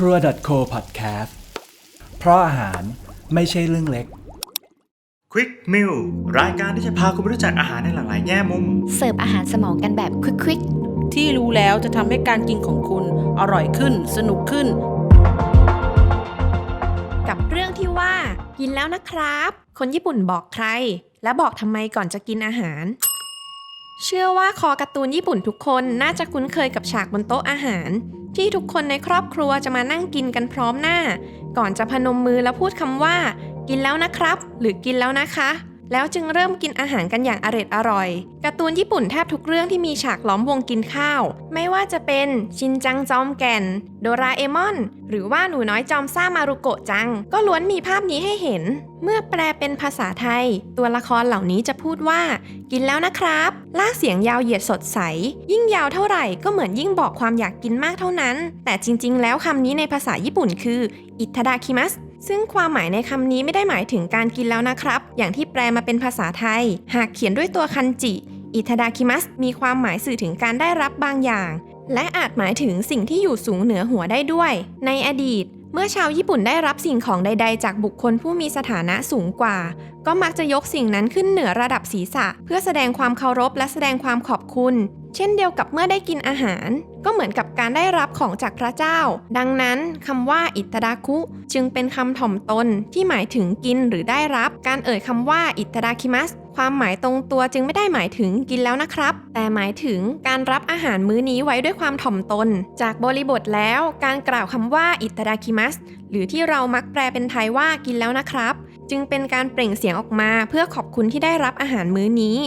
ครัว .co podcast เพราะอาหารไม่ใช่เรื่องเล็ก Quick Meal รายการที่จะพาคุณไปรู้จักอาหารในหลากหลายแง่มุม เสิร์ฟอาหารสมองกันแบบควิกที่รู้แล้วจะทำให้การกินของคุณอร่อยขึ้น สนุกขึ้น กับเรื่องที่ว่า กินแล้วนะครับ คนญี่ปุ่นบอกใคร และบอกทำไมก่อนจะกินอาหาร เชื่อว่าคอการ์ตูนญี่ปุ่นทุกคนน่าจะคุ้นเคยกับฉากบนโต๊ะอาหาร ที่ทุกคนในครอบครัวจะมานั่งกินกันพร้อมหน้า ก่อนจะพนมมือแล้วพูดคำว่า กินแล้วนะครับ หรือกินแล้วนะคะ แล้วจึงเริ่มกินอาหารกันอย่างอร็ดอร่อยการ์ตูนญี่ปุ่นแทบทุกเรื่องที่มีฉากล้อมวงกินข้าว ไม่ว่าจะเป็นชินจังจอมแก่น โดราเอมอน หรือว่าหนูน้อยจอมซ่ามารุโกะจัง ก็ล้วนมีภาพนี้ให้เห็น เมื่อแปลเป็นภาษาไทย ตัวละครเหล่านี้จะพูดว่า กินแล้วนะครับลากเสียงยาวเหยียดสดใส ยิ่งยาวเท่าไหร่ก็เหมือนยิ่งบอกความอยากกินมากเท่านั้น แต่จริง ๆ แล้วคำนี้ในภาษาญี่ปุ่นคืออิทดาคิมัส ซึ่งความหมายในคำนี้ไม่ได้หมายถึงการกินแล้วนะครับ อย่างที่แปลมาเป็นภาษาไทย หากเขียนด้วยตัวคันจิ อิทาดาคิมัส มีความหมายสื่อถึงการได้รับบางอย่าง และอาจหมายถึงสิ่งที่อยู่สูงเหนือหัวได้ด้วย ในอดีต เมื่อชาวญี่ปุ่นได้รับสิ่งของใด ๆ จากบุคคลผู้มีสถานะสูงกว่า ก็มักจะยกสิ่งนั้นขึ้นเหนือระดับศีรษะ เพื่อแสดงความเคารพและแสดงความขอบคุณ เช่นเดียวกับเมื่อได้กินอาหาร ก็เหมือนกับการได้รับของจากพระเจ้า ดังนั้นคำว่าอิตดาคุจึงเป็นคำถ่อมตนที่หมายถึงกินหรือได้รับ การเอ่ยคำว่าอิตดาคิมัส ความหมายตรงตัวจึงไม่ได้หมายถึงกินแล้วนะครับ แต่หมายถึงการรับอาหารมื้อนี้ไว้ด้วยความถ่อมตน จากบริบทแล้ว การกล่าวคำว่าอิตาดาคิมัส หรือที่เรามักแปลเป็นไทยว่ากินแล้วนะครับ จึงเป็นการเปล่งเสียงออกมาเพื่อขอบคุณที่ได้รับอาหารมื้อนี้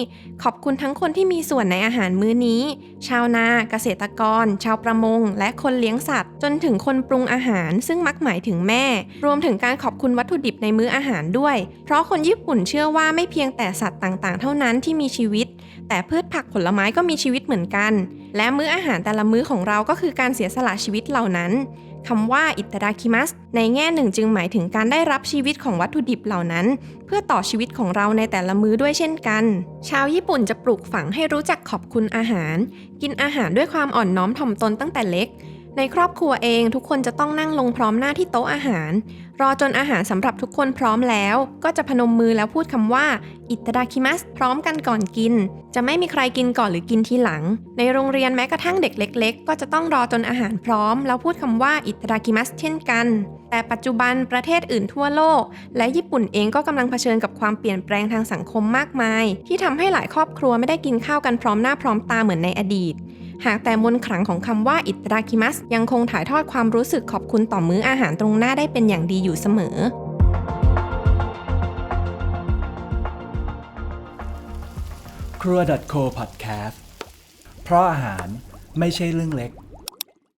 ขอบคุณทั้งคนที่มีส่วนในอาหารมื้อนี้ ชาวนา เกษตรกร ชาวประมง และคนเลี้ยงสัตว์ จนถึงคนปรุงอาหาร ซึ่งมักหมายถึงแม่ รวมถึงการขอบคุณวัตถุดิบในมื้ออาหารด้วย เพราะคนญี่ปุ่นเชื่อว่าไม่เพียงแต่สัตว์ต่างๆ เท่านั้นที่มีชีวิต แต่พืชผักผลไม้ก็มีชีวิตเหมือนกัน และมื้ออาหารแต่ละมื้อของเราก็คือการเสียสละชีวิตเหล่านั้น คำว่าอิตาดาคิมัสในแง่หนึ่งจึงหมายถึงการได้รับชีวิตของวัตถุดิบเหล่านั้น เพื่อต่อชีวิตของเราในแต่ละมื้อด้วยเช่นกัน ชาวญี่ปุ่นจะปลูกฝังให้รู้จักขอบคุณอาหาร กินอาหารด้วยความอ่อนน้อมถ่อมตนตั้งแต่เล็ก ในครอบครัวเองทุกคนจะต้องนั่งลงพร้อมหน้าที่โต๊ะอาหาร รอจนอาหารสำหรับทุกคนพร้อมแล้ว ก็จะพนมมือแล้วพูดคำว่าอิตาดาคิมัสพร้อมกันก่อนกิน จะไม่มีใครกินก่อนหรือกินทีหลัง ในโรงเรียนแม้กระทั่งเด็กเล็ก ๆ ก็จะต้องรอจนอาหารพร้อม แล้วพูดคำว่าอิตาดาคิมัสเช่นกัน แต่ปัจจุบันประเทศอื่นทั่วโลก และญี่ปุ่นเองก็กำลังเผชิญกับความเปลี่ยนแปลงทางสังคมมากมาย ที่ทำให้หลายครอบครัวไม่ได้กินข้าวกันพร้อมหน้าพร้อมตาเหมือนในอดีต หากแต่มนขลังของคำว่าอิตราคิมัสยังคงถ่ายทอดความรู้สึกขอบคุณต่อมื้ออาหารตรงหน้าได้เป็นอย่างดีอยู่เสมอครัว .co podcast เพราะอาหารไม่ใช่เรื่องเล็ก